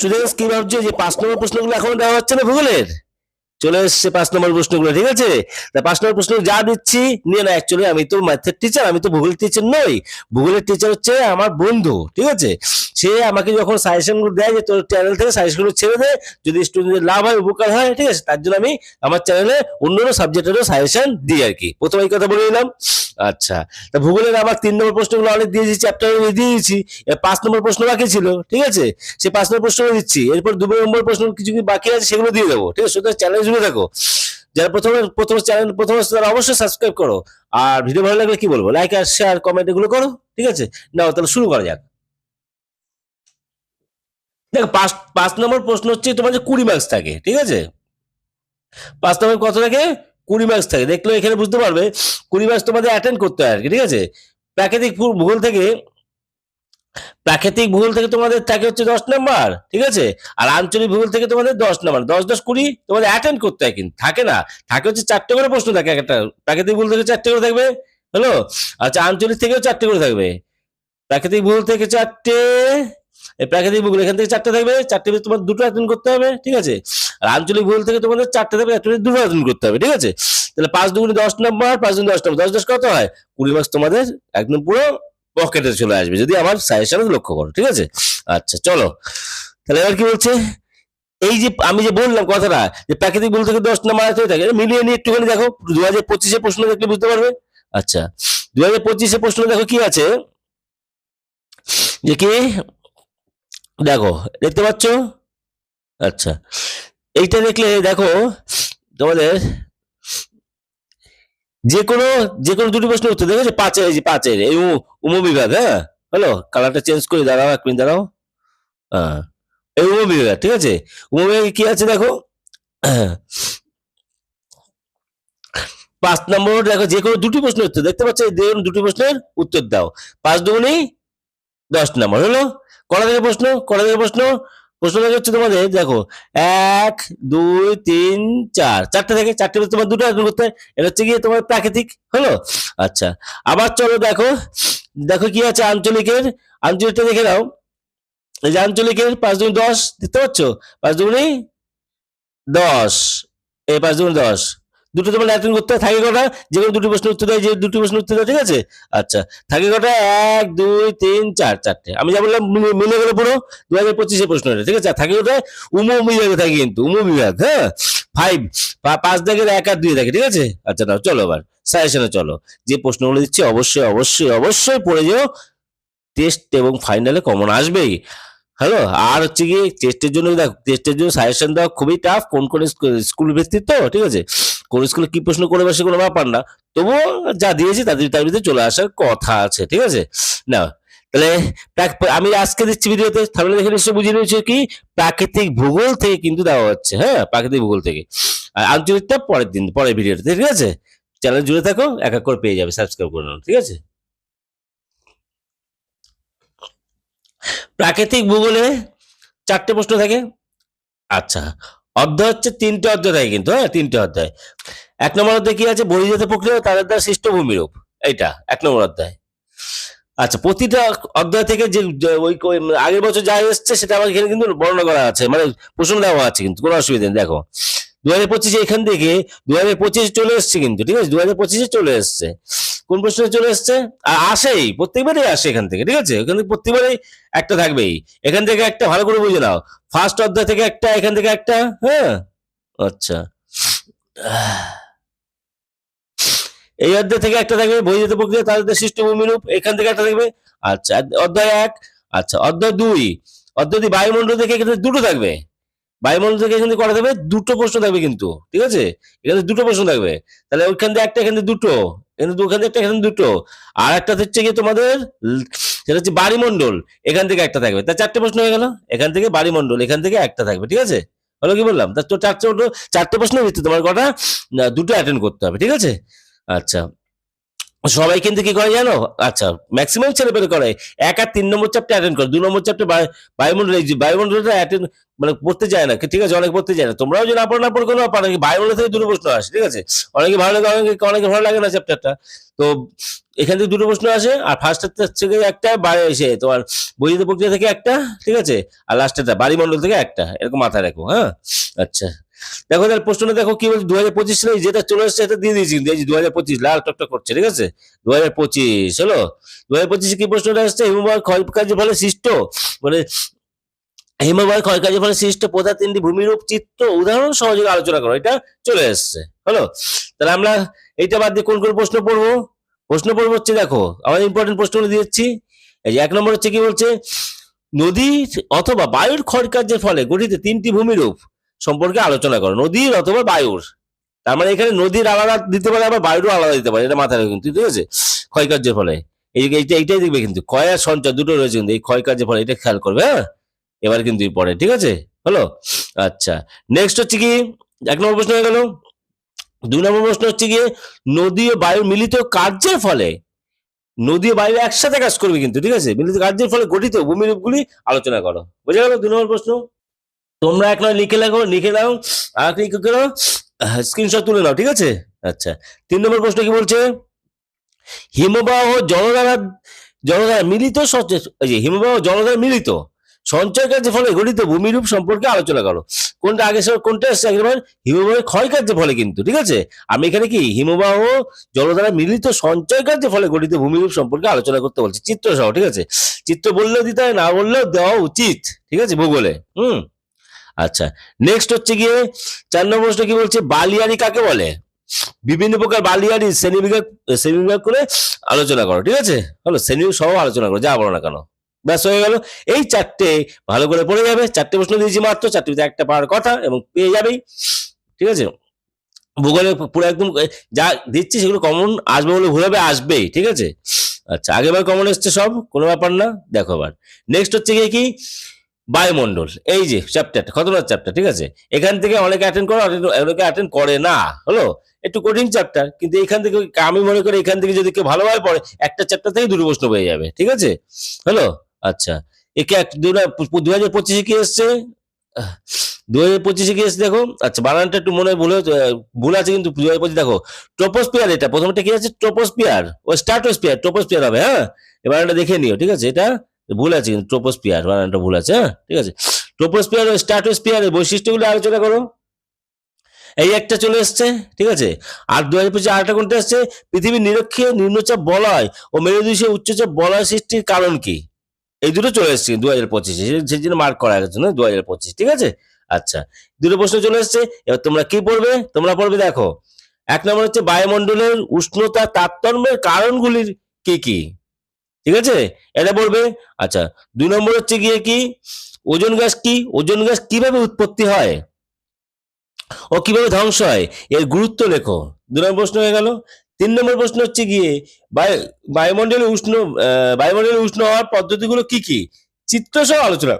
Students কি ভাবছে যে পাঁচ নম্বর প্রশ্নগুলো এখনও দেওয়া হচ্ছে না ভূগোলের? চলে এসছে পাঁচ নম্বর প্রশ্নগুলো, ঠিক আছে? পাঁচ নম্বর প্রশ্ন যা দিচ্ছি, নিয়ে না অ্যাকচুয়ালি আমি তো ম্যাথের টিচার আমি তো ভূগোলের টিচার নই। ভূগোলের টিচার হচ্ছে আমার বন্ধু, ঠিক আছে? সে আমাকে যখন সাজেশনগুলো দেয় যে তোর চ্যানেল থেকে সাজেশনগুলো ছেড়ে দে, যদি স্টুডেন্টদের লাভ হয়, উপকার হয়, ঠিক আছে? তার জন্য আমি আমার চ্যানেলে অন্য অন্য সাবজেক্টেরও সাজেশন দিই আর কি। প্রথমে এই কথা বলে নিলাম। আচ্ছা তা ভূগোলের আমার তিন নম্বর প্রশ্নগুলো অনেক দিয়েছি চ্যাপ্টার দিয়ে দিয়েছি। পাঁচ নম্বর প্রশ্ন বাকি ছিল, ঠিক আছে? সে পাঁচ নম্বর প্রশ্ন দিচ্ছি। এরপর দু নম্বর প্রশ্ন কিছু কি বাকি আছে, সেগুলো দিয়ে দেবো, ঠিক আছে? সুতরাং চ্যালেঞ্জ জুড়ে থাকো। যারা প্রথমে, প্রথম চ্যানেল প্রথম তারা অবশ্যই সাবস্ক্রাইব করো। আর ভিডিও ভালো লাগলে কি বলব? লাইক আর শেয়ার কমেন্ট এগুলো করো, ঠিক আছে? নাও, তাহলে শুরু করা যাক। দেখো, পাঁচ পাঁচ নম্বর প্রশ্ন হচ্ছে তোমার যে কুড়ি মার্কস থাকে, ঠিক আছে? পাঁচ নম্বর কত থাকে, কুড়ি মার্কস থাকে। দেখলে এখানে বুঝতে পারবে, কুড়ি মার্কস তোমাদের অ্যাটেন্ড করতে হয় আর কি, ঠিক আছে? প্রাকৃতিক ভূগোল থেকে প্রাকৃতিক ভূগোল থেকে তোমাদের থাকে হচ্ছে দশ নাম্বার, ঠিক আছে? আর আঞ্চলিক ভূগোল থেকে তোমাদের দশ নাম্বার, দশ দশ কুড়ি তোমাদের অ্যাটেন্ড করতে হয় কিন্তু, থাকে না? থাকে হচ্ছে চারটে করে প্রশ্ন থাকে একটা প্রাকৃতিক ভূগোল থেকে চারটে করে থাকবে হ্যালো আচ্ছা আঞ্চলিক থেকেও চারটে করে থাকবে, প্রাকৃতিক ভূগোল থেকে চারটে প্রাকৃতিক ভূগোল এখান থেকে চারটে থাকবে, চারটে তোমার দুটো অ্যাটেন্ড করতে হবে, ঠিক আছে? আর আঞ্চলিক ভূগোল থেকে তোমাদের চারটে থাকবে একটা দুটো অ্যাটেন্ড করতে হবে, ঠিক আছে? তাহলে পাঁচ দুগুণে দশ নম্বর, পাঁচ দুগুণে দশ নম্বর, দশ দশ কত হয়? কুড়ি মার্কস তোমাদের, একদম পুরো পকেটে চলে আসবে। যদি আমার সাজেশন লক্ষ্য করো, ঠিক আছে? আচ্ছা চলো। তাহলে এবার কি বলছে? এই যে আমি যে বললাম কথাটা, যে প্রাকৃতিক ভূগোল থেকে দশ নম্বর আসতে থাকে মিলিয়ে নিয়ে একটুখানি দেখো দু হাজার পঁচিশে প্রশ্ন দেখলে বুঝতে পারবে? আচ্ছা দু হাজার পঁচিশে প্রশ্ন দেখো কি আছে? যে কি? দেখো, দেখতে পাচ্ছ? আচ্ছা এইটা দেখলে দেখো, তোমাদের যে কোনো যে কোনো দুটি প্রশ্ন উত্তর দেখেছ পাঁচের, এই যে পাঁচের, এই উ- উপবিভাগ হ্যাঁ? হ্যালো কালারটা চেঞ্জ করে দাঁড়াও এক মিনিট দাঁড়াও। হ্যাঁ এই উপবিভাগ ঠিক আছে? উপবিভাগে কি আছে দেখো? পাঁচ নম্বর দেখো যে কোনো দুটি প্রশ্নের উত্তর, দেখতে পাচ্ছ? এই দুটি প্রশ্নের উত্তর দাও। পাঁচ দুগুণেই দশ নম্বর, হলো? কটা থেকে প্রশ্ন? কটা থেকে প্রশ্ন? প্রশ্ন থেকে হচ্ছে তোমাদের, দেখো, এক, দুই, তিন, চার। চারটে থেকে চারটে তোমার দুটো আসবে করতে। এটা হচ্ছে গিয়ে তোমার প্রাকৃতিক, হলো? আচ্ছা আবার চলো দেখো। দেখো কি আছে আঞ্চলিকের। আঞ্চলিকটা দেখে নাও। এই যে আঞ্চলিকের পাঁচ দুই দশ, দেখতে পাচ্ছ? পাঁচ দুই দশ। এই পাঁচ দুই দশ। দুটো তোমার অ্যাটেন্ড করতে থাকে কটা? যে কোনো দুটি প্রশ্ন উত্তর দেয়, যে দুটি প্রশ্ন উত্তর দেয় ঠিক আছে? আচ্ছা থাকে কটা? এক, দুই, তিন, চার, চারটে। আমি যা বললাম মিলে- গেলে পুরো দু হাজার পঁচিশে প্রশ্ন ঠিক আছে? থাকে ওটা উম বিভাগে থাকে কিন্তু, উম বিভাগ হ্যাঁ? ফাইভ পাঁচ দাগের এক আর দুই থাকে ঠিক আছে? আচ্ছা নাও, চলো এবার সাজেশনে চলো। যে প্রশ্নগুলো দিচ্ছি, অবশ্যই অবশ্যই অবশ্যই পড়ে যেও টেস্ট এবং ফাইনালে কমন আসবেই। হ্যালো, আর হচ্ছে কি টেস্টের জন্য দেখো টেস্টের জন্য সাজেশন দেওয়া খুবই টাফ কোন কোন স্কুল ভিত্তিক তো, ঠিক আছে? কোন স্কুলে কি প্রশ্ন করবে সে কোনো ব্যাপার না। তবুও যা দিয়েছি তাদের, তার ভিতরে চলে আসার কথা আছে, ঠিক আছে? না তাহলে আমি আজকে দিচ্ছি ভিডিওতে, তাহলে দেখে নিশ্চয়ই বুঝিয়ে নিয়েছি কি, প্রাকৃতিক ভূগোল থেকে কিন্তু দেওয়া হচ্ছে হ্যাঁ? প্রাকৃতিক ভূগোল থেকে। আর আঞ্চলিকটা পরের দিন, পরের ভিডিওতে, ঠিক আছে? চ্যানেল জুড়ে থাকো, এক এক করে পেয়ে যাবে সাবস্ক্রাইব করে নাও, ঠিক আছে? প্রাকৃতিক ভূগোলে চারটে প্রশ্ন থাকে। আচ্ছা অধ্যায় হচ্ছে তিনটে অধ্যায় থাকে কিন্তু হ্যাঁ তিনটে অধ্যায়। এক নম্বর অধ্যায় কি আছে? বহির্জাত প্রক্রিয়া তাদের দ্বারা সৃষ্ট ভূমিরূপ। এইটা, এক নম্বর অধ্যায়। আচ্ছা প্রতিটা অধ্যায় থেকে যে ওই আগের বছর যা এসছে, সেটা আমার এখানে কিন্তু বর্ণনা করা আছে মানে প্রশ্ন দেওয়া আছে কিন্তু, কোনো অসুবিধা নেই, দেখো। দু হাজার পঁচিশে এখান থেকে দু হাজার পঁচিশে চলে এসছে কিন্তু, ঠিক আছে? দু হাজার পঁচিশে চলে এসছে। কোন প্রশ্নে চলে এসছে? আর আসেই, প্রত্যেকবারই আসে এখান থেকে, ঠিক আছে? এখান থেকে প্রত্যেকবারই একটা থাকবেই। এখান থেকে একটা ভালো করে বুঝে নাও। ফার্স্ট অধ্যায় থেকে একটা, এখান থেকে একটা হ্যাঁ? আচ্ছা। এই অধ্যায় থেকে একটা থাকবে বহির্জাত প্রক্রিয়া তাদের সৃষ্ট ভূমিরূপ এখান থেকে একটা থাকবে। আচ্ছা অধ্যায় এক। আচ্ছা অধ্যায় দুই। অধ্যায় দুই, বায়ুমণ্ডল থেকে এখানে দুটো থাকবে। বায়ুমণ্ডল থেকে এখানে করা থাকবে? দুটো প্রশ্ন থাকবে কিন্তু, ঠিক আছে? এখানে দুটো প্রশ্ন থাকবে। তাহলে ওইখান থেকে একটা, এখানে দুটো। এখানে দু- ওখান থেকে এখানে দুটো আর একটা হচ্ছে গিয়ে তোমাদের সেটা হচ্ছে বাড়িমণ্ডল। এখান থেকে একটা থাকবে। তা চারটে প্রশ্ন হয়ে গেল। এখান থেকে বাড়িমণ্ডল, এখান থেকে একটা থাকবে। ঠিক আছে? হলো কি বললাম? তা তো চারটে চারটে প্রশ্ন ভিত্তি তোমার কটা দুটো অ্যাটেন্ড করতে হবে। ঠিক আছে? আচ্ছা। সবাই কিন্তু কি করে জানো? আচ্ছা ম্যাক্সিমাম ছেলে পেলে করে। এক আর তিন নম্বর চ্যাপ্টার অ্যাটেন্ড করে, দু নম্বর চ্যাপ্টার বায়ুমন্ডল বায়ুমন্ডলটা অ্যাটেন্ড মানে পড়তে যায় না। ঠিক আছে, অনেক পড়তে যায় না। তোমরাও যদি না পড়ো না পড়ো, কোনো ব্যাপার না। বায়ুমন্ডল থেকে দুটো প্রশ্ন আসে, ঠিক আছে? অনেকে ভালো লাগে, অনেকে অনেকে ভালো লাগে না চ্যাপ্টারটা তো এখান থেকে দুটো প্রশ্ন আসে, আর ফার্স্টের থেকে একটা বাইরে এসে তোমার বৈদ্যুতিক প্রক্রিয়া থেকে একটা, ঠিক আছে? আর লাস্টেরটা বাড়িমন্ডল থেকে একটা, এরকম মাথায় রাখো হ্যাঁ? আচ্ছা। দেখো তাহলে প্রশ্নটা দেখো কি বলছে? দু হাজার পঁচিশ সালে যেটা চলে এসছে এটা দিয়ে দিয়েছি কিন্তু এই যে দু হাজার পঁচিশ, লাল টকটক করছে, ঠিক আছে? দু হাজার পঁচিশ, হলো? দু হাজার পঁচিশে কি প্রশ্নটা আসছে? হিমবাহ ক্ষয়কার্যের ফলে সৃষ্ট মানে হিমবাহ ক্ষয়কার্যের ফলে সৃষ্ট প্রধান তিনটি ভূমিরূপ চিত্র, উদাহরণ, সহযোগে আলোচনা করো। এটা চলে এসছে হলো? তাহলে আমরা এইটা বাদ দিয়ে কোন কোন প্রশ্ন পড়ব? প্রশ্ন পড়ব হচ্ছে দেখো আমার ইম্পর্টেন্ট প্রশ্নগুলো দিয়েছি এই যে এক নম্বর হচ্ছে কি বলছে? নদী অথবা বায়ুর ক্ষয়কার্যের ফলে গঠিত তিনটি ভূমিরূপ সম্পর্কে আলোচনা করো। নদীর অথবা বায়ুর। তার মানে এখানে নদীর আলাদা দিতে পারে, আবার বায়ুরও আলাদা দিতে পারে, এটা মাথায় কিন্তু, ঠিক আছে? ক্ষয়কার্যের ফলে। এই এইটা এইটাই দেখবে কিন্তু, ক্ষয় আর সঞ্চয় দুটো রয়েছে কিন্তু, এই ক্ষয়কার্যের ফলে, এটা খেয়াল করবে হ্যাঁ? এবার কিন্তু পরে, ঠিক আছে? হলো? আচ্ছা নেক্সট হচ্ছে কি? এক নম্বর প্রশ্ন হয়ে গেল। দুই নম্বর প্রশ্ন হচ্ছে গিয়ে, নদী ও বায়ুর মিলিত কার্যের ফলে, নদী ও বায়ু একসাথে কাজ করবে কিন্তু, ঠিক আছে? মিলিত কার্যের ফলে গঠিত ভূমিরূপগুলি আলোচনা করো। বুঝে গেল দুই নম্বর প্রশ্ন? তোমরা এক নয় লিখে লাগো লিখে দাও আর কি করো স্ক্রিনশট তুলে নাও, ঠিক আছে? আচ্ছা তিন নম্বর প্রশ্ন কি বলছে? হিমবাহ জলধারা জলধারা মিলিত সঞ্চয়- হিমবাহ জলধারা মিলিত সঞ্চয় কার্যের ফলে গঠিত ভূমিরূপ সম্পর্কে আলোচনা করো। কোনটা আগে কোনটা এসছে একবার হিমবাহের ক্ষয় কার্যের ফলে কিন্তু, ঠিক আছে? আমি এখানে কি, হিমবাহ জলধারা মিলিত সঞ্চয় কার্যের ফলে গঠিত ভূমিরূপ সম্পর্কে আলোচনা করতে বলছি চিত্র সহ ঠিক আছে? চিত্র বললেও দিতে হয়, না বললেও দেওয়া উচিত, ঠিক আছে, ভূগোলে, হুম? আচ্ছা নেক্সট হচ্ছে গিয়ে চার নম্বর প্রশ্ন কি বলছে? বালিয়ারি কাকে বলে? বিভিন্ন প্রকার বালিয়ারি শ্রেণীবিভাগ শ্রেণীবিভাগ করে আলোচনা করো, ঠিক আছে? হলো শ্রেণি সহ আলোচনা করো, যা বলো না কেন। ব্যাস, হয়ে গেল। এই চারটে ভালো করে পড়ে যাবে। চারটে প্রশ্ন দিয়েছি মাত্র চারটে একটা পাওয়ার কথা এবং পেয়ে যাবেই, ঠিক আছে? ভূগোলে পুরো একদম যা দিচ্ছি সেগুলো কমন আসবে বলে ভুলাবে আসবেই, ঠিক আছে? আচ্ছা আগেবার কমন এসছে সব, কোনো ব্যাপার না, দেখো আবার নেক্সট হচ্ছে গিয়ে কি? বায়ুমণ্ডল, এই যে চ্যাপ্টারটা খতরনাক চ্যাপ্টার ঠিক আছে? এখান থেকে অনেকে অ্যাটেন্ড করে, অনেকে- অ্যাটেন্ড করে না, হলো? একটু কঠিন চ্যাপ্টার কিন্তু এখান থেকে আমি মনে করি এখান থেকে যদি কেউ ভালোভাবে পড়ে, একটা চ্যাপ্টার থেকে দুটো প্রশ্ন পেয়ে যাবে, ঠিক আছে? হলো? আচ্ছা একে এক দু হাজার পঁচিশে কি এসছে? দু হাজার পঁচিশে কি এসছে, দেখো? আচ্ছা বানানটা একটু মনে ভুল ভুল আছে কিন্তু দু হাজার পঁচিশ, দেখো। ট্রোপোস্পিয়ার এটা, প্রথমটা কি আছে? ট্রোপোস্পিয়ার ও স্ট্রাটোস্পিয়ার ট্রোপোস্পিয়ার হবে হ্যাঁ? এবার এটা দেখে নিও, ঠিক আছে? এটা ভুল আছে কিন্তু ট্রোপোস্পিয়ার বানানটা ভুল আছে হ্যাঁ? ঠিক আছে? ট্রোপোস্পিয়ার ও স্ট্রাটোস্পিয়ারের বৈশিষ্ট্যগুলো আলোচনা করো। এই একটা চলে এসছে, ঠিক আছে? আর দু হাজার পঁচিশে আরেকটা কোনটা এসছে? পৃথিবীর নিরক্ষীয় নিম্নচাপ বলয় ও মেরুদেশে উচ্চচাপ বলয় সৃষ্টির কারণ কি? এই দুটো চলে এসছে দু হাজার পঁচিশে সেই জন্য মার্ক করা গেছে না দু হাজার পঁচিশ, ঠিক আছে? আচ্ছা দুটো প্রশ্ন চলে এসছে, এবার তোমরা কি পড়বে? তোমরা পড়বে দেখো, এক নম্বর হচ্ছে বায়ুমণ্ডলের উষ্ণতা তারতম্যের কারণগুলির কি কি? ঠিক আছে? এটা পড়বে আচ্ছা দুই নম্বর হচ্ছে গিয়ে কি? ওজন গ্যাস কি? ওজন গ্যাস কীভাবে উৎপত্তি হয়? ও কীভাবে ধ্বংস হয়? এর গুরুত্ব লেখো। দু নম্বর প্রশ্ন হয়ে গেল। তিন নম্বর প্রশ্ন হচ্ছে গিয়ে, বায়ু বায়ুমণ্ডলে উষ্ণ বায়ুমণ্ডলে উষ্ণ হওয়ার পদ্ধতিগুলো কি কি? চিত্র সহ আলোচনা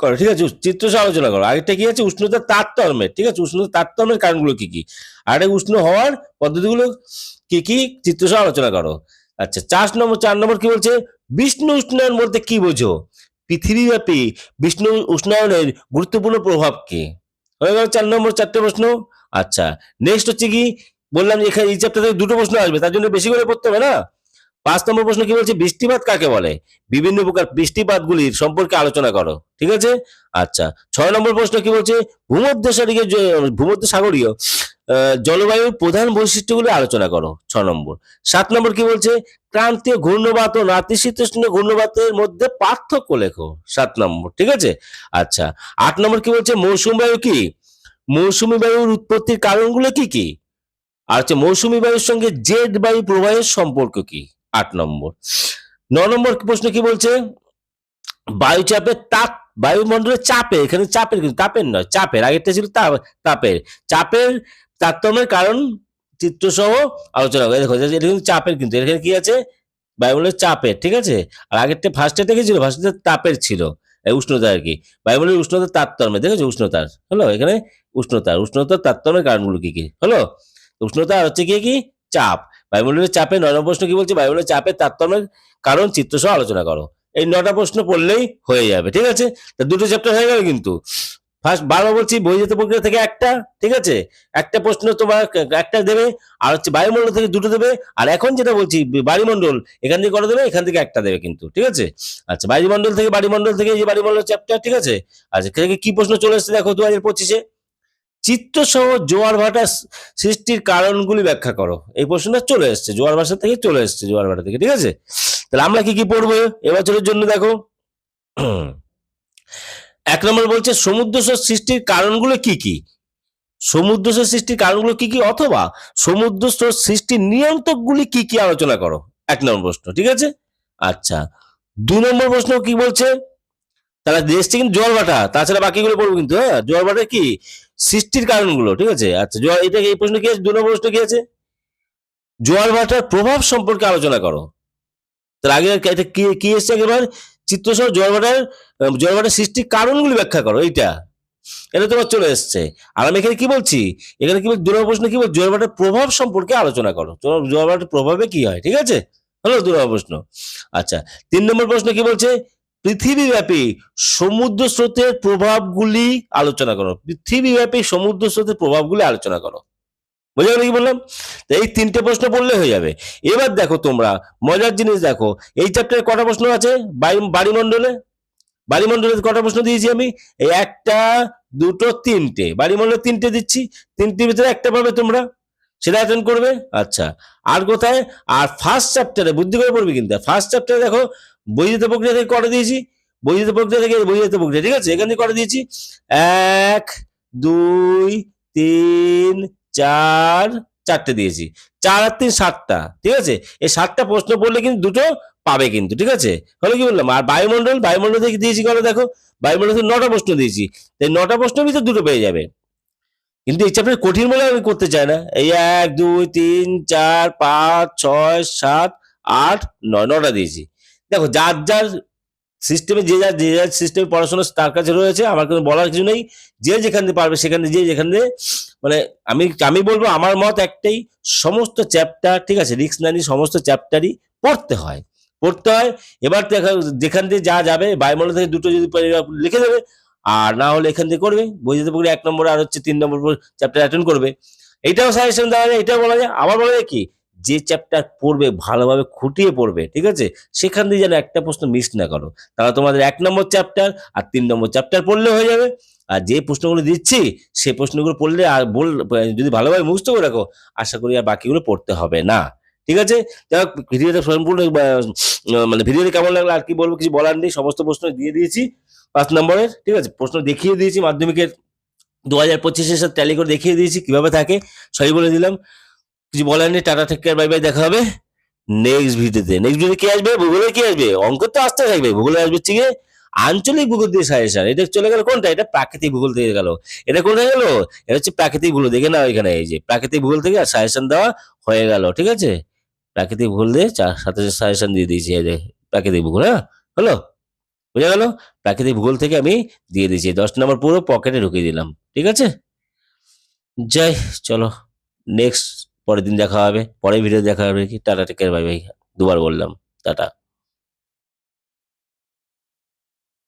করো, ঠিক আছে? চিত্র সহ আলোচনা করো। আগেরটা কি আছে? উষ্ণতার তারতম্যের, ঠিক আছে? উষ্ণতার তারতম্যের কারণগুলো কি কি? আরেকটা উষ্ণ হওয়ার পদ্ধতিগুলো কি কি? চিত্র সহ আলোচনা করো। আচ্ছা চার নম্বর চার নম্বর কি বলছে? বিষ্ণু উষ্ণায়ন বলতে কি বোঝো? পৃথিবীব্যাপী বিষ্ণু উষ্ণায়নের গুরুত্বপূর্ণ প্রভাব কি? হয়ে গেল চার নম্বর, চারটে প্রশ্ন। আচ্ছা নেক্সট হচ্ছে কি? বললাম এখানে এই চ্যাপ্টার থেকে দুটো প্রশ্ন আসবে, তার জন্য বেশি করে পড়তে হবে না? পাঁচ নম্বর প্রশ্ন কি বলছে? বৃষ্টিপাত কাকে বলে? বিভিন্ন প্রকার বৃষ্টিপাতগুলির সম্পর্কে আলোচনা করো, ঠিক আছে? আচ্ছা ছয় নম্বর প্রশ্ন কি বলছে? ভূমধ্য সাগরীয় ভূমধ্য সাগরীয় জলবায়ুর প্রধান বৈশিষ্ট্যগুলি আলোচনা করো ছ নম্বর। সাত নম্বর কি বলছে? ক্রান্তীয় ঘূর্ণবাত ও নাতিশীতোষ্ণ ঘূর্ণবাতের মধ্যে পার্থক্য লেখো, সাত নম্বর, ঠিক আছে? আচ্ছা আট নম্বর কি বলছে? মৌসুমী বায়ু কি? মৌসুমী বায়ুর উৎপত্তির কারণগুলো কি কি? আর হচ্ছে মৌসুমী বায়ুর সঙ্গে জেড বায়ু প্রবাহের সম্পর্ক কি? আট নম্বর। ন নম্বর প্রশ্ন কি বলছে? বায়ুচাপের তাপ, বায়ুমণ্ডলের চাপে, এখানে চাপের কিন্তু তাপের নয়, চাপের, আগেরটা ছিল তাপ- তাপের। চাপের তারতম্যের কারণ চিত্র সহ আলোচনা করে। দেখো, এটা কিন্তু চাপের কিন্তু, এখানে কি আছে? বায়ুমণ্ডলের চাপের, ঠিক আছে? আর আগেরটা ফার্স্টে থেকে ছিল ফার্স্টে তাপের ছিল উষ্ণতা আর কি। বায়ুমণ্ডলের উষ্ণতার তারতম্য, দেখেছ? উষ্ণতার, হলো? এখানে উষ্ণতার উষ্ণতার, তারতম্যের কারণগুলো কি কি? হলো? উষ্ণতা হচ্ছে কি কি? চাপ। বায়ুমণ্ডলের চাপে নয় নম্বর প্রশ্ন কি বলছে? বায়ুমণ্ডলের চাপের তারতম্যের কারণ চিত্রসহ আলোচনা করো। এই নটা প্রশ্ন পড়লেই হয়ে যাবে, ঠিক আছে? তা দুটো চ্যাপ্টার হয়ে গেল কিন্তু। ফার্স্ট বারবার বলছি বহির্জাত প্রক্রিয়া থেকে একটা, ঠিক আছে? একটা প্রশ্ন তোমার একটা দেবে, আর হচ্ছে বায়ুমণ্ডল থেকে দুটো দেবে, আর এখন যেটা বলছি বায়ুমণ্ডল এখান থেকে কটা দেবে? এখান থেকে একটা দেবে কিন্তু, ঠিক আছে? আচ্ছা বায়ুমণ্ডল থেকে বায়ুমণ্ডল থেকে যে বায়ুমণ্ডল চ্যাপ্টার ঠিক আছে? আচ্ছা কি প্রশ্ন চলে এসেছে দেখো দু হাজার পঁচিশে? চিত্রসহ জোয়ার ভাটা সৃষ্টির কারণগুলি ব্যাখ্যা করো। এই প্রশ্নটা চলে এসেছে, জোয়ার ভাষা থেকে চলে এসেছে, জোয়ার ভাটা থেকে, ঠিক আছে? তাহলে আমরা কি কি পড়ব এবছরের জন্য দেখো? এক নম্বর বলছে সমুদ্র সৃষ্টির কারণগুলো কি কি? সমুদ্র স্রোত সৃষ্টির কারণগুলো কি কি? অথবা সমুদ্র স্রোত সৃষ্টির নিয়ন্ত্রকগুলি কি কি? আলোচনা করো। এক নম্বর প্রশ্ন, ঠিক আছে? আচ্ছা দু নম্বর প্রশ্ন কি বলছে? তাহলে দেশটি কিন্তু জোয়ার ভাটা। তাছাড়া বাকিগুলো পড়ব কিন্তু হ্যাঁ জোয়ার ভাটা কি? সৃষ্টির কারণগুলো, ঠিক আছে? আচ্ছা জোয়ার, এটা এই প্রশ্ন কি আছে? দু নম্বর প্রশ্ন কি আছে? জোয়ার ভাটার প্রভাব সম্পর্কে আলোচনা করো। তার আগে এটা কি কি এসছে এবার চিত্রসহ জোয়ার ভাটার জোয়ার ভাটার সৃষ্টির কারণগুলি ব্যাখ্যা করো, এইটা। এটা তোমার চলে এসছে। আর আমি এখানে কি বলছি? এখানে কি বলছি দু নম্বর প্রশ্ন কি বল? জোয়ার ভাটার প্রভাব সম্পর্কে আলোচনা করো। জোয়ার ভাটার প্রভাবে কি হয়, ঠিক আছে? হলো দু নম্বর প্রশ্ন। আচ্ছা তিন নম্বর প্রশ্ন কি বলছে? পৃথিবীব্যাপী সমুদ্র স্রোতের প্রভাবগুলি আলোচনা করো। পৃথিবীব্যাপী সমুদ্র স্রোতের প্রভাবগুলি আলোচনা করো। বুঝে গেল কি বললাম? এই তিনটে প্রশ্ন পড়লে হয়ে যাবে। এবার দেখো তোমরা, মজার জিনিস দেখো, এই চ্যাপ্টারে কটা প্রশ্ন আছে? বাড়িমণ্ডলে বাড়িমণ্ডলে কটা প্রশ্ন দিয়েছি আমি? এই একটা, দুটো, তিনটে। বাড়িমণ্ডলে তিনটে দিচ্ছি, তিনটির ভিতরে একটা পাবে তোমরা। সেটা অ্যাটেন্ড করবে? আচ্ছা। আর কোথায়? আর ফার্স্ট চ্যাপ্টারে বুদ্ধি করে পড়বে কিন্তু। ফার্স্ট চ্যাপ্টারে দেখো বৈদ্যুত প্রক্রিয়া থেকে কটা দিয়েছি? বৈদ্যুত প্রক্রিয়া থেকে বৈদ্যুত প্রক্রিয়া, ঠিক আছে? এখান থেকে কটা দিয়েছি? এক, দুই, তিন, চার, চারটে দিয়েছি। চার আর তিন সাতটা, ঠিক আছে? এই সাতটা প্রশ্ন পড়লে কিন্তু দুটো পাবে কিন্তু, ঠিক আছে? হলো কি বললাম? আর বায়ুমণ্ডল বায়ুমণ্ডল থেকে দিয়েছি কেন দেখো? বায়ুমণ্ডল থেকে নটা প্রশ্ন দিয়েছি। তাই নটা প্রশ্নের ভিতরে দুটো পেয়ে যাবে। কিন্তু এই চ্যাপ্টার কঠিন বলে আমি করতে চাই না। এই এক, দুই, তিন, চার, পাঁচ, ছয়, সাত, আট, নয়, নটা দিয়েছি। দেখো, যার যার সিস্টেমে যে যার যে যার সিস্টেমে পড়াশোনা তার কাছে রয়েছে, আমার কোনো বলার কিছু নেই। যে যেখান থেকে পারবে সেখানে যে যেখান থেকে মানে আমি আমি বলব আমার মত একটাই, সমস্ত চ্যাপ্টার ঠিক আছে রিক্স না নিয়ে সমস্ত চ্যাপ্টারই পড়তে হয়। পড়তে হয়, এবার যেখান থেকে যা যাবে, বায়ুমণ্ডল থেকে দুটো যদি লিখে দেবে, আর না হলে এখান থেকে করবে, বই যেতে পারে এক নম্বর আর হচ্ছে তিন নম্বর চ্যাপ্টার অ্যাটেন্ড করবে। এইটাও সাজেশন দেওয়া যায়, এটাও বলা যায়, আবার বলা যায় কি যে চ্যাপ্টার পড়বে ভালোভাবে খুঁটিয়ে পড়বে, ঠিক আছে? সেখান দিয়ে যেন একটা প্রশ্ন মিস না করো। তাহলে তোমাদের এক নম্বর চ্যাপ্টার আর তিন নম্বর চ্যাপ্টার পড়লে হয়ে যাবে। আর যে প্রশ্নগুলো দিচ্ছি, সে প্রশ্নগুলো পড়লে আর বল, যদি ভালোভাবে মুখস্থ করে রাখো, আশা করি আর বাকিগুলো পড়তে হবে না। ঠিক আছে? যাই ভিডিওটা সম্পূর্ণ মানে ভিডিওটা কেমন লাগল আর কি বলব কিছু বলার নেই, সমস্ত প্রশ্ন দিয়ে দিয়েছি পাঁচ নম্বরের, ঠিক আছে? প্রশ্ন দেখিয়ে দিয়েছি, মাধ্যমিকের দু হাজার পঁচিশের সাথে ট্যালি করে দেখিয়ে দিয়েছি, কীভাবে থাকে, সবই বলে দিলাম। কিছু বলার নেই, টাটা কেয়ার বাই বাই দেখা হবে নেক্সট ভিডিওতে নেক্সট ভিডিও কি আসবে? ভূগোলে কি আসবে? অঙ্ক তো আসতে থাকবে। ভূগোলে আসবে গিয়ে আঞ্চলিক ভূগোল দিয়ে সাজেশন এটা চলে গেল কোনটা? এটা প্রাকৃতিক ভূগোল থেকে গেল। এটা কোনটা গেল? এটা হচ্ছে প্রাকৃতিক ভূগোল। দেখে না এখানে এই যে, প্রাকৃতিক ভূগোল থেকে আর সাজেশন দেওয়া হয়ে গেল, ঠিক আছে? প্রাকৃতিক ভূগোল দিয়ে সাথে সাজেশন দিয়ে দিয়েছি, এই প্রাকৃতিক ভূগোল হ্যাঁ? হলো? বুঝা গেল? প্রাকৃতিক ভূগোল থেকে আমি দিয়ে দিয়েছি। দশ নম্বর পুরো পকেটে ঢুকিয়ে দিলাম, ঠিক আছে? যাই, চলো নেক্সট পরের দিন দেখা হবে, পরের ভিডিও দেখা হবে, কি? টাটা টেকের বাই বাই দুবার বললাম, টাটা।